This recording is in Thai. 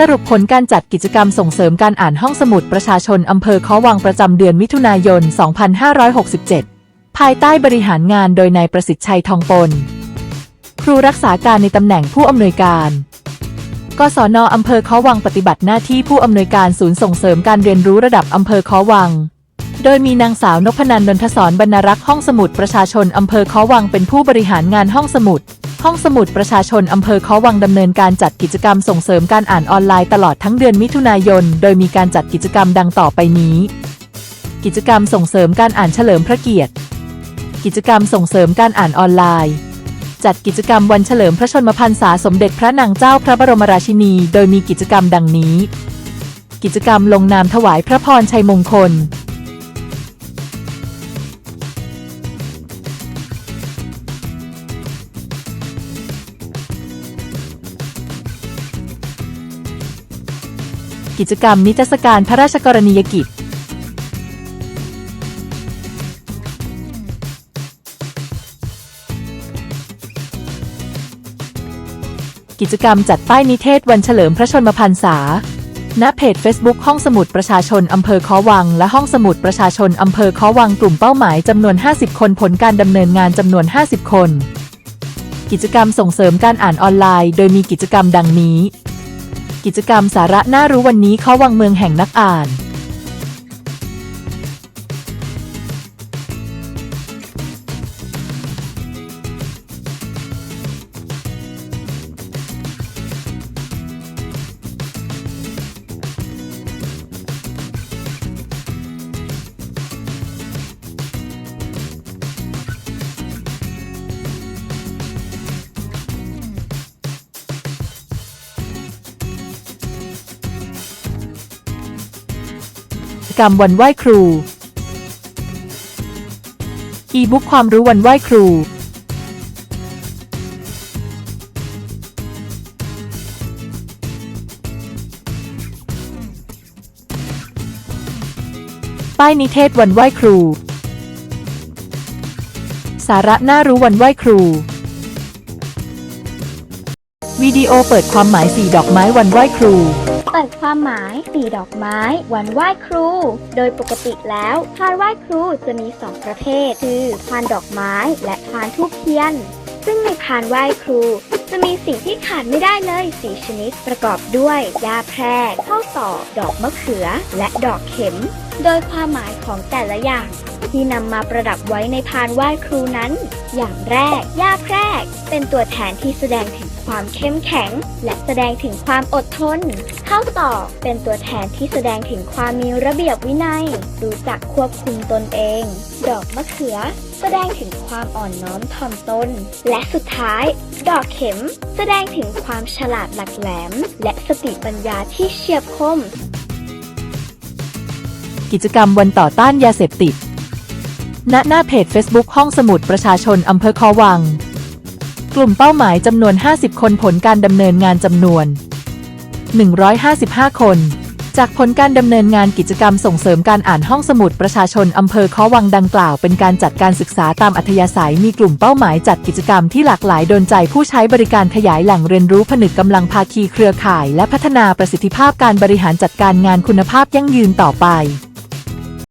สรุปผลการจัดกิจกรรมส่งเสริมการอ่านห้องสมุดประชาชนอำเภอค้อวังประจำเดือนมิถุนายน 2567 ภายใต้บริหารงานโดยนายประสิทธิ์ชัยทองปน ครูรักษาการในตำแหน่งผู้อำนวยการ กศนอำเภอค้อวังปฏิบัติหน้าที่ผู้อำนวยการศูนย์ส่งเสริมการเรียนรู้ระดับอำเภอค้อวัง โดยมีนางสาวนพนันนนทศรบรรณรักษ์ห้องสมุดประชาชนอำเภอค้อวังเป็นผู้บริหารงานห้องสมุด ห้องสมุดประชาชนอำเภอค้อวังดำเนินการจัดกิจกรรมส่งเสริมการอ่านออนไลน์ตลอดทั้งเดือนมิถุนายน โดยมีการจัดกิจกรรมดังต่อไปนี้ กิจกรรมส่งเสริมการอ่านเฉลิมพระเกียรติ กิจกรรมส่งเสริมการอ่านออนไลน์ จัดกิจกรรมวันเฉลิมพระชนมพรรษาสมเด็จพระนางเจ้าพระบรมราชินี โดยมีกิจกรรมดังนี้ กิจกรรมลงนามถวายพระพรชัยมงคล กิจกรรมนิทรรศการพระราชกรณียกิจกิจกรรมจัดป้ายนิเทศวันเฉลิมพระชนมพรรษา ณ เพจ Facebook ห้องสมุดประชาชนอำเภอคอวัง และห้องสมุดประชาชนอำเภอคอวังกลุ่มเป้าหมายจำนวน 50 คนผลการดำเนินงานจำนวน 50 คน กิจกรรมส่งเสริมการอ่านออนไลน์ โดยมีกิจกรรมดังนี้ กิจกรรมสาระน่ารู้วันนี้เข้าวังเมืองแห่งนักอ่าน กิจกรรมวันไหว้ครู อีบุ๊กความรู้วันไหว้ครู ป้ายนิเทศวันไหว้ครู สาระน่ารู้วันไหว้ครู วิดีโอเปิดความหมายสีดอกไม้วันไหว้ครู เปิดความหมายสีดอกไม้ วันไหว้ครู โดยปกติแล้วพานไหว้ครูจะมี 2 ประเภท คือพานดอกไม้และพานทูบเทียน ซึ่งในพานไหว้ครู จะมีสิ่งที่ขาดไม่ได้เลย4ชนิดประกอบด้วยยาแพรกข้าวตอกดอกมะเขือ และดอกเข็ม โดยความหมายของแต่ละอย่าง ที่นำมาประดับไว้ในพานไหว้ครูนั้น อย่างแรกย่าแพรก เป็นตัวแทนที่แสดงถึงความเข้มแข็ง และแสดงถึงความอดทนข้าวตอกเป็นตัวแทนที่แสดงถึงความมีระเบียบวินัย รู้จักควบคุมตนเอง ดอกมะเขือ แสดงถึงความอ่อนน้อมถ่อมตน และสุดท้าย ดอกเข็ม แสดงถึงความฉลาดหลักแหลม และสติปัญญาที่เฉียบคมกิจกรรมวันต่อต้านยาเสพติด ณหน้าเพจ Facebook ห้องสมุดประชาชนอำเภอคอวัง กลุ่มเป้าหมายจำนวน 50 คนผลการดำเนินงานจำนวน 155 คน จากผลการดำเนินงานกิจกรรมส่งเสริมการอ่านห้องสมุดประชาชนอำเภอคอวังดังกล่าว เป็นการจัดการศึกษาตามอัธยาศัยมีกลุ่มเป้าหมายจัดกิจกรรมที่หลากหลายโดนใจผู้ใช้บริการขยายแหล่งเรียนรู้ผนึกกำลังภาคีเครือข่าย และพัฒนาประสิทธิภาพการบริหารจัดการงานคุณภาพยั่งยืนต่อไป